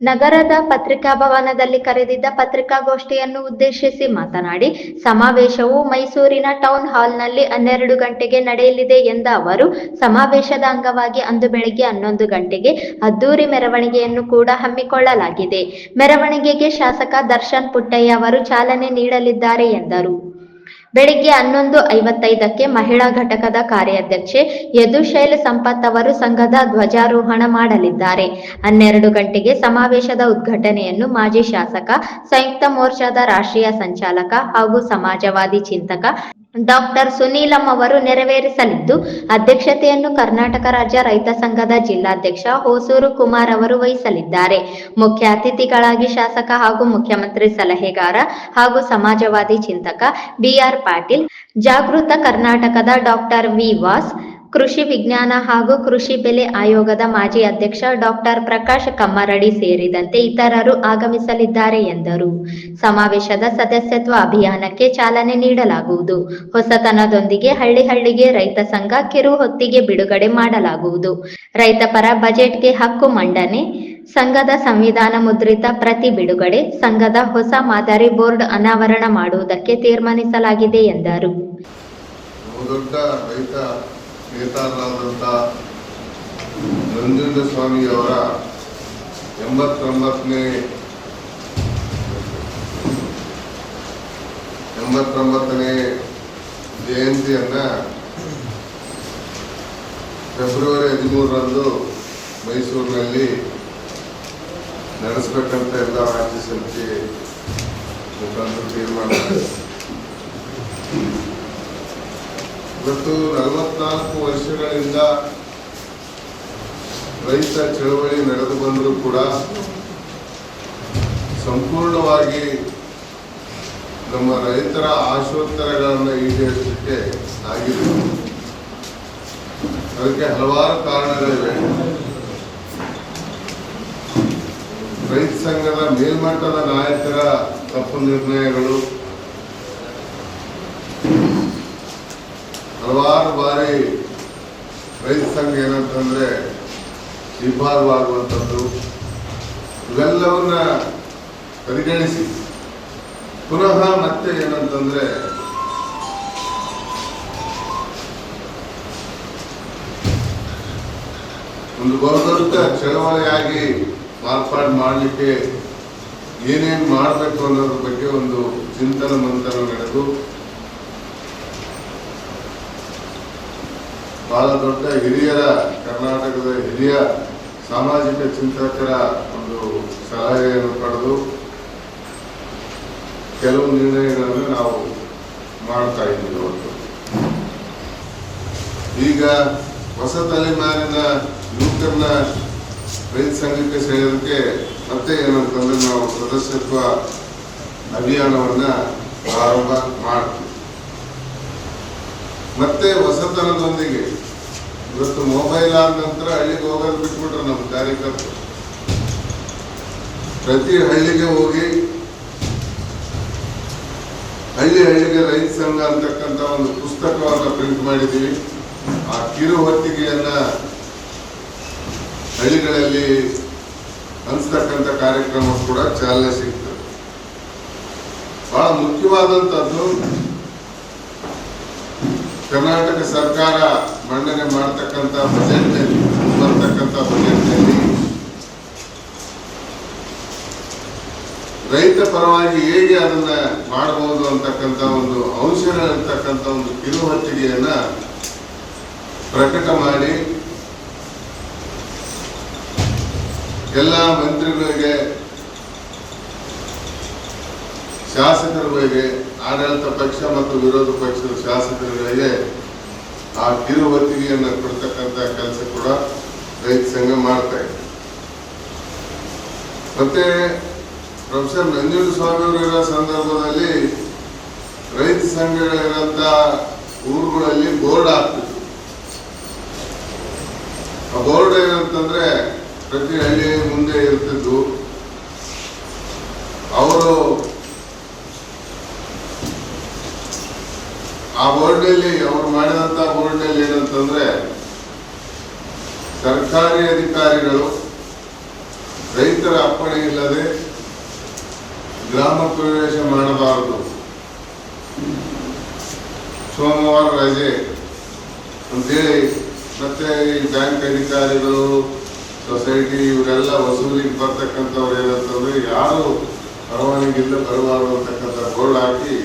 ನಗರದ ಪತ್ರಿಕಾ ಭವನದಲ್ಲಿ ಕರೆದಿದ್ದ ಪತ್ರಿಕಾಗೋಷ್ಠಿಯನ್ನು ಉದ್ದೇಶಿಸಿ ಮಾತನಾಡಿ, ಸಮಾವೇಶವು ಮೈಸೂರಿನ ಟೌನ್ ಹಾಲ್ನಲ್ಲಿ ಹನ್ನೆರಡು ಗಂಟೆಗೆ ನಡೆಯಲಿದೆ ಎಂದ ಅವರು, ಸಮಾವೇಶದ ಅಂಗವಾಗಿ ಅಂದು ಬೆಳಗ್ಗೆ ಹನ್ನೊಂದು ಗಂಟೆಗೆ ಅದ್ದೂರಿ ಮೆರವಣಿಗೆಯನ್ನು ಕೂಡ ಹಮ್ಮಿಕೊಳ್ಳಲಾಗಿದೆ. ಮೆರವಣಿಗೆಗೆ ಶಾಸಕ ದರ್ಶನ್ ಪುಟ್ಟಯ್ಯ ಅವರು ಚಾಲನೆ ನೀಡಲಿದ್ದಾರೆ ಎಂದರು. ಬೆಳಿಗ್ಗೆ ಹನ್ನೊಂದು ಐವತ್ತೈದಕ್ಕೆ ಮಹಿಳಾ ಘಟಕದ ಕಾರ್ಯಾಧ್ಯಕ್ಷೆ ಯದುಶೈಲ್ ಸಂಪತ್ ಅವರು ಸಂಘದ ಧ್ವಜಾರೋಹಣ ಮಾಡಲಿದ್ದಾರೆ. ಹನ್ನೆರಡು ಗಂಟೆಗೆ ಸಮಾವೇಶದ ಉದ್ಘಾಟನೆಯನ್ನು ಮಾಜಿ ಶಾಸಕ, ಸಂಯುಕ್ತ ಮೋರ್ಚಾದ ರಾಷ್ಟ್ರೀಯ ಸಂಚಾಲಕ ಹಾಗೂ ಸಮಾಜವಾದಿ ಚಿಂತಕ ಡಾಕ್ಟರ್ ಸುನೀಲಂ ಅವರು ನೆರವೇರಿಸಲಿದ್ದು, ಅಧ್ಯಕ್ಷತೆಯನ್ನು ಕರ್ನಾಟಕ ರಾಜ್ಯ ರೈತ ಸಂಘದ ಜಿಲ್ಲಾಧ್ಯಕ್ಷ ಹೊಸೂರು ಕುಮಾರ್ ಅವರು ವಹಿಸಲಿದ್ದಾರೆ. ಮುಖ್ಯ ಅತಿಥಿಗಳಾಗಿ ಶಾಸಕ ಹಾಗೂ ಮುಖ್ಯಮಂತ್ರಿ ಸಲಹೆಗಾರ ಹಾಗೂ ಸಮಾಜವಾದಿ ಚಿಂತಕ ಬಿಆರ್ ಪಾಟೀಲ್, ಜಾಗೃತ ಕರ್ನಾಟಕದ ಡಾಕ್ಟರ್ ವಿ ವಾಸ್ ಕೃಷಿ ವಿಜ್ಞಾನ ಹಾಗೂ ಕೃಷಿ ಬೆಲೆ ಆಯೋಗದ ಮಾಜಿ ಅಧ್ಯಕ್ಷ ಡಾಕ್ಟರ್ ಪ್ರಕಾಶ್ ಕಮ್ಮರಡಿ ಸೇರಿದಂತೆ ಇತರರು ಆಗಮಿಸಲಿದ್ದಾರೆ ಎಂದರು. ಸಮಾವೇಶದ ಸದಸ್ಯತ್ವ ಅಭಿಯಾನಕ್ಕೆ ಚಾಲನೆ ನೀಡಲಾಗುವುದು. ಹೊಸತನದೊಂದಿಗೆ ಹಳ್ಳಿ ಹಳ್ಳಿಗೆ ರೈತ ಸಂಘ ಕಿರು ಹೊತ್ತಿಗೆ ಬಿಡುಗಡೆ ಮಾಡಲಾಗುವುದು. ರೈತ ಪರ ಬಜೆಟ್ಗೆ ಹಕ್ಕು ಮಂಡನೆ, ಸಂಘದ ಸಂವಿಧಾನ ಮುದ್ರಿತ ಪ್ರತಿ ಬಿಡುಗಡೆ, ಸಂಘದ ಹೊಸ ಮಾದರಿ ಬೋರ್ಡ್ ಅನಾವರಣ ಮಾಡುವುದಕ್ಕೆ ತೀರ್ಮಾನಿಸಲಾಗಿದೆ ಎಂದರು. ನೇತಾರರಾದಂಥ ನಂಜುಂಡ ಸ್ವಾಮಿಯವರ ಎಂಬತ್ತೊಂಬತ್ತನೇ ಎಂಬತ್ತೊಂಬತ್ತನೇ ಜಯಂತಿಯನ್ನ ಫೆಬ್ರವರಿ ಹದಿಮೂರರಂದು ಮೈಸೂರಿನಲ್ಲಿ ನಡೆಸಬೇಕಂತ ಎಲ್ಲ ರಾಜ್ಯ ಸಮಿತಿ ಮುಖಾಂತರ ತೀರ್ಮಾನ ಇವತ್ತು ನಲವತ್ನಾಲ್ಕು ವರ್ಷಗಳಿಂದ ರೈತ ಚಳವಳಿ ನಡೆದು ಬಂದರೂ ಕೂಡ ಸಂಪೂರ್ಣವಾಗಿ ನಮ್ಮ ರೈತರ ಆಶೋತ್ತರಗಳನ್ನು ಈಡೇರಿಸಲಿಕ್ಕೆ ಆಗಿದೆ. ಅದಕ್ಕೆ ಹಲವಾರು ಕಾರಣಗಳಿವೆ. ರೈತ ಸಂಘದ ಮೇಲ್ಮಟ್ಟದ ನಾಯಕರ ತಪ್ಪು ನಿರ್ಣಯಗಳು ಹಲವಾರು ಬಾರಿ ರೈತ ಸಂಘ ಏನಂತಂದ್ರೆ ವಿಭಾಗವಾಗುವಂಥದ್ದು. ಇವೆಲ್ಲವನ್ನ ಪರಿಗಣಿಸಿ. ಪುನಃ ಮತ್ತೆ ಏನಂತಂದ್ರೆ ಒಂದು ಬಹುದೊಡ್ಡ ಚಳವಳಿಯಾಗಿ ಮಾರ್ಪಾಡು ಮಾಡಲಿಕ್ಕೆ ಏನೇನು ಮಾಡಬೇಕು ಅನ್ನೋದ್ರ ಬಗ್ಗೆ ಒಂದು ಚಿಂತನ ಮಂಥನ ನಡೆದು ಬಹಳ ದೊಡ್ಡ ಹಿರಿಯರ, ಕರ್ನಾಟಕದ ಹಿರಿಯ ಸಾಮಾಜಿಕ ಚಿಂತಕರ ಒಂದು ಸಲಹೆಯನ್ನು ಪಡೆದು ಕೆಲವು ನಿರ್ಣಯಗಳನ್ನು ನಾವು ಮಾಡ್ತಾ ಇದ್ದೀವಿ ಇವತ್ತು ಈಗ ಹೊಸ ತಲೆಮಾರಿನ ಯುವಕರನ್ನ ರೈತ ಸಂಘಕ್ಕೆ ಸೇರೋದಕ್ಕೆ ಮತ್ತೆ ಏನಂತಂದ್ರೆ ನಾವು ಸದಸ್ಯತ್ವ ಅಭಿಯಾನವನ್ನ ಪ್ರಾರಂಭ ಮಾಡ್ತೀವಿ. ಮತ್ತೆ ಹೊಸತನದೊಂದಿಗೆ ಇವತ್ತು ಮೊಬೈಲ್ ಆದ ನಂತರ ಹಳ್ಳಿಗೆ ಹೋಗೋದು ಬಿಟ್ಬಿಟ್ರೆ ನಮ್ಮ ಕಾರ್ಯಕರ್ತರು. ಪ್ರತಿ ಹಳ್ಳಿಗೆ ಹೋಗಿ ಹಳ್ಳಿ ಹಳ್ಳಿಗೆ ರೈತ ಸಂಘ ಅಂತಕ್ಕಂಥ ಒಂದು ಪುಸ್ತಕವನ್ನ ಪ್ರಿಂಟ್ ಮಾಡಿದ್ದೀವಿ ಆ ಕಿರು ಹೊತ್ತಿಗೆಯನ್ನ ಹಳ್ಳಿಗಳಲ್ಲಿ ಹಂಚ್ತಕ್ಕಂಥ ಕಾರ್ಯಕ್ರಮ ಕೂಡ ಚಾಲನೆ ಸಿಗ್ತದೆ. ಬಹಳ ಮುಖ್ಯವಾದಂಥದ್ದು ಕರ್ನಾಟಕ ಸರ್ಕಾರ ಮಂಡನೆ ಮಾಡ್ತಕ್ಕಂಥ ಬಜೆಟ್ನಲ್ಲಿ ಬರ್ತಕ್ಕಂಥ ಬಜೆಟ್ನಲ್ಲಿ ರೈತ ಪರವಾಗಿ ಹೇಗೆ ಅದನ್ನ ಮಾಡಬಹುದು ಅಂತಕ್ಕಂಥ ಒಂದು ಅಂಶಗಳಿರ್ತಕ್ಕಂಥ ಒಂದು ಕಿರುಹೊತ್ತಿಗೆಯನ್ನ ಪ್ರಕಟ ಮಾಡಿ ಎಲ್ಲ ಮಂತ್ರಿಗಳಿಗೆ ಶಾಸಕರುಗಳಿಗೆ ಆಡಳಿತ ಪಕ್ಷ ಮತ್ತು ವಿರೋಧ ಪಕ್ಷದ ಶಾಸಕರುಗಳಿಗೆ ಆ ಕಿರುಹೊತ್ತಿಗೆಯನ್ನು ಕೊಡ್ತಕ್ಕಂಥ ಕೆಲಸ ಕೂಡ ರೈತ ಸಂಘ ಮಾಡ್ತಾ ಇದೆ. ಮತ್ತೆ ಪ್ರೊಫೆಸರ್ ನಂಜುಂಡ ಸ್ವಾಮಿ ಅವರ ಸಂದರ್ಭದಲ್ಲಿ ರೈತ ಸಂಘಗಳಿರಂತ ಊರುಗಳಲ್ಲಿ ಬೋರ್ಡ್ ಆಗ್ತಿತ್ತು ಆ ಬೋರ್ಡ್ ಏನಂತಂದ್ರೆ ಪ್ರತಿ ಹಳ್ಳಿ ಮುಂದೆ ಇರ್ತಿದ್ದು. ಅವರು ಆ ಬೋರ್ಡ್ನಲ್ಲಿ ಅವ್ರು ಮಾಡಿದಂತ ಬೋರ್ಡ್ನಲ್ಲಿ ಏನಂತಂದ್ರೆ ಸರ್ಕಾರಿ ಅಧಿಕಾರಿಗಳು ರೈತರ ಅಪ್ಪಣೆ ಇಲ್ಲದೆ ಗ್ರಾಮ ಪ್ರವೇಶ ಮಾಡಬಾರದು. ಸೋಮವಾರ ರಜೆ ಅಂತೇಳಿ ಮತ್ತೆ ಈ ಬ್ಯಾಂಕ್ ಅಧಿಕಾರಿಗಳು, ಸೊಸೈಟಿ ಇವರೆಲ್ಲ ವಸೂಲಿಗೆ ಬರ್ತಕ್ಕಂಥವ್ರು ಏನಂತಂದ್ರೆ ಯಾರು ಪರವಾನಗಿಲ್ಲ ಬರಬಾರದು ಅಂತಕ್ಕಂಥ ಬೋರ್ಡ್ ಹಾಕಿ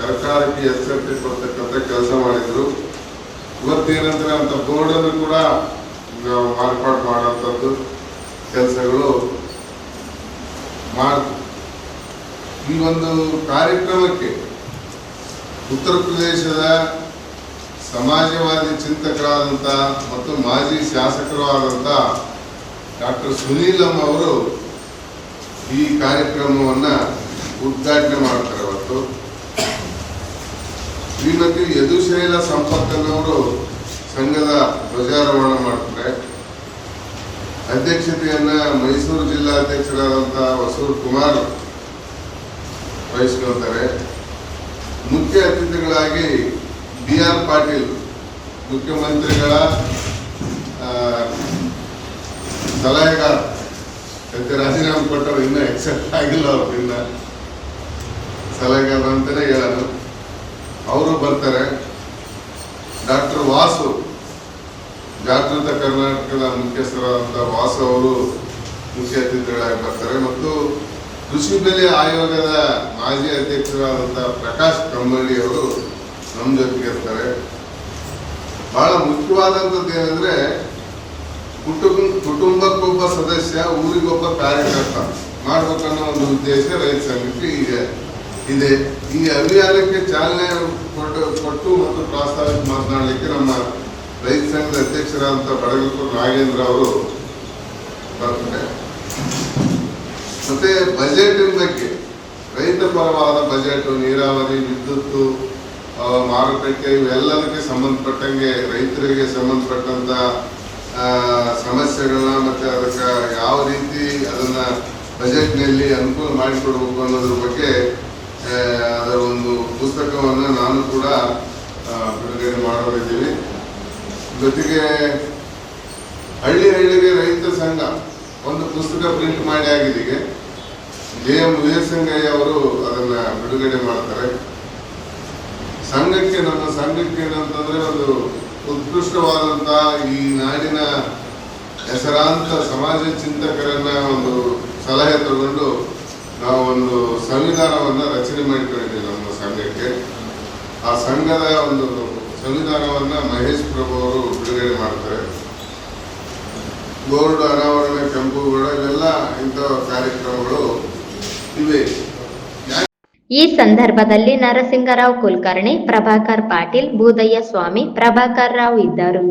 ಸರ್ಕಾರಕ್ಕೆ ಎಚ್ಚರಿಕೆ ಕೊಡ್ತಕ್ಕಂಥ ಕೆಲಸ ಮಾಡಿದ್ರು. ಇವತ್ತೇನಂದ್ರೆ ಅಂತ ಬೋರ್ಡ್ ಅನ್ನು ಕೂಡ ಮಾರ್ಪಾಡು ಮಾಡೋಂಥದ್ದು ಕೆಲಸಗಳು ಮಾಡ್ತ ಈ ಒಂದು ಕಾರ್ಯಕ್ರಮಕ್ಕೆ ಉತ್ತರ ಪ್ರದೇಶದ ಸಮಾಜವಾದಿ ಚಿಂತಕರಾದಂಥ ಮತ್ತು ಮಾಜಿ ಶಾಸಕರು ಆದಂಥ ಡಾಕ್ಟರ್ ಅಮ್ಮ ಅವರು ಈ ಕಾರ್ಯಕ್ರಮವನ್ನು ಉದ್ಘಾಟನೆ ಮಾಡ್ತಾರೆ ಅವತ್ತು. ಶ್ರೀಮತಿ ಯದುಶೈಲ ಸಂಪತ್ತನವರು ಸಂಘದ ಧ್ವಜಾರೋಹಣ ಮಾಡ್ತಾರೆ. ಅಧ್ಯಕ್ಷತೆಯನ್ನ ಮೈಸೂರು ಜಿಲ್ಲಾಧ್ಯಕ್ಷರಾದಂಥ ವಸೂರ್ ಕುಮಾರ್ ವಹಿಸ್ಕೊಳ್ತಾರೆ. ಮುಖ್ಯ ಅತಿಥಿಗಳಾಗಿ ಬಿ ಆರ್ ಪಾಟೀಲ್, ಮುಖ್ಯಮಂತ್ರಿಗಳ ಸಲಹೆಗಾರ ರಾಜೀನಾಮೆ ಕೊಟ್ಟರು ಇನ್ನೂ ಎಕ್ಸೆಪ್ಟ್ ಆಗಿಲ್ಲ ಅವ್ರು ಇನ್ನ. ಸಲಹೆಗಾರ ಅಂತಲೇ ಹೇಳೋದು. ಅವರು ಬರ್ತಾರೆ. ಡಾಕ್ಟರ್ ವಾಸು, ಜಾಗೃತ ಕರ್ನಾಟಕದ ಮುಖ್ಯಸ್ಥರಾದಂಥ ವಾಸು ಅವರು ಮುಖ್ಯ ಅತಿಥಿಗಳಾಗಿ ಬರ್ತಾರೆ. ಮತ್ತು ಕೃಷಿ ಬೆಲೆ ಆಯೋಗದ ಮಾಜಿ ಅಧ್ಯಕ್ಷರಾದಂಥ ಪ್ರಕಾಶ್ ಕಂಬಳ್ಳಿ ಅವರು ನಮ್ಮ ಜೊತೆಗೆ ಇರ್ತಾರೆ. ಬಹಳ ಮುಖ್ಯವಾದಂಥದ್ದು ಏನಂದ್ರೆ, ಕುಟುಂಬ, ಕುಟುಂಬಕ್ಕೊಬ್ಬ ಸದಸ್ಯ, ಊರಿಗೊಬ್ಬ ಕಾರ್ಯಕರ್ತ ಮಾಡ್ಬೇಕನ್ನೋ ಒಂದು ಉದ್ದೇಶ ರೈತ ಸಮಿತಿ ಇದೆ. ಇದೆ. ಈ ಅಭಿಯಾನಕ್ಕೆ ಚಾಲನೆ ಕೊಟ್ಟು ಕೊಟ್ಟು ಮತ್ತು ಪ್ರಾಸ್ತಾವಿಕ ಮಾತನಾಡಲಿಕ್ಕೆ ನಮ್ಮ ರೈತ ಸಂಘದ ಅಧ್ಯಕ್ಷರಾದಂಥ ಬಡಗಲ್ಪುರ ನಾಗೇಂದ್ರ ಅವರು ಬರ್ತಾರೆ. ಮತ್ತೆ ಬಜೆಟಿನ ಬಗ್ಗೆ, ರೈತ ಪರವಾದ ಬಜೆಟ್, ನೀರಾವರಿ, ವಿದ್ಯುತ್ತು ಮಾರುಕಟ್ಟೆ ಇವೆಲ್ಲದಕ್ಕೆ ಸಂಬಂಧಪಟ್ಟಂಗೆ ರೈತರಿಗೆ ಸಂಬಂಧಪಟ್ಟಂತ ಸಮಸ್ಯೆಗಳನ್ನ ಮತ್ತೆ ಅದಕ್ಕೆ ಯಾವ ರೀತಿ ಅದನ್ನ ಬಜೆಟ್ನಲ್ಲಿ ಅನುಕೂಲ ಮಾಡಿಕೊಡ್ಬೇಕು ಅನ್ನೋದ್ರ ಬಗ್ಗೆ ಅದರ ಒಂದು ಪುಸ್ತಕವನ್ನು ನಾನು ಕೂಡ ಬಿಡುಗಡೆ ಮಾಡೋರಿದ್ದೀವಿ ಜೊತೆಗೆ ಹಳ್ಳಿ ಹಳ್ಳಿಗೆ ರೈತ ಸಂಘ ಒಂದು ಪುಸ್ತಕ ಪ್ರಿಂಟ್ ಮಾಡಿ ಆಗಿದೆ. ಜೆ ಎಂ ವೀರಸಂಗಯ್ಯ ಅವರು ಅದನ್ನ ಬಿಡುಗಡೆ ಮಾಡ್ತಾರೆ. ಸಂಘಕ್ಕೆ ನಮ್ಮ ಸಂಘಕ್ಕೆ ಏನಂತಂದ್ರೆ ಒಂದು ಉತ್ಕೃಷ್ಟವಾದಂತಹ ಈ ನಾಡಿನ ಹೆಸರಾಂತ ಸಮಾಜ ಚಿಂತಕರನ್ನ ಒಂದು ಸಲಹೆ ತಗೊಂಡು ನಾವು ಒಂದು ಸಂವಿಧಾನವನ್ನು ರಚನೆ ಮಾಡಿಕೊಂಡಿದ್ದೀವಿ ನಮ್ಮ ಸಂಘಕ್ಕೆ. ಆ ಸಂಘದ ಒಂದು ಸಂವಿಧಾನವನ್ನು ಮಹೇಶ್ ಪ್ರಭು ಅವರು ಬಿಡುಗಡೆ ಮಾಡ್ತಾರೆ. ಗೋಲ್ಡ್ ಅನಾವರಣ ಕೆಂಪುಗೌಡ ಇವೆಲ್ಲ ಇಂಥ ಕಾರ್ಯಕ್ರಮಗಳು ಇವೆ. ಈ ಸಂದರ್ಭದಲ್ಲಿ ನರಸಿಂಗರಾವ್ ಕುಲಕರ್ಣಿ, ಪ್ರಭಾಕರ್ ಪಾಟೀಲ್ ಬೂದಯ್ಯ ಸ್ವಾಮಿ, ಪ್ರಭಾಕರ್ ರಾವ್ ಇದ್ದರು.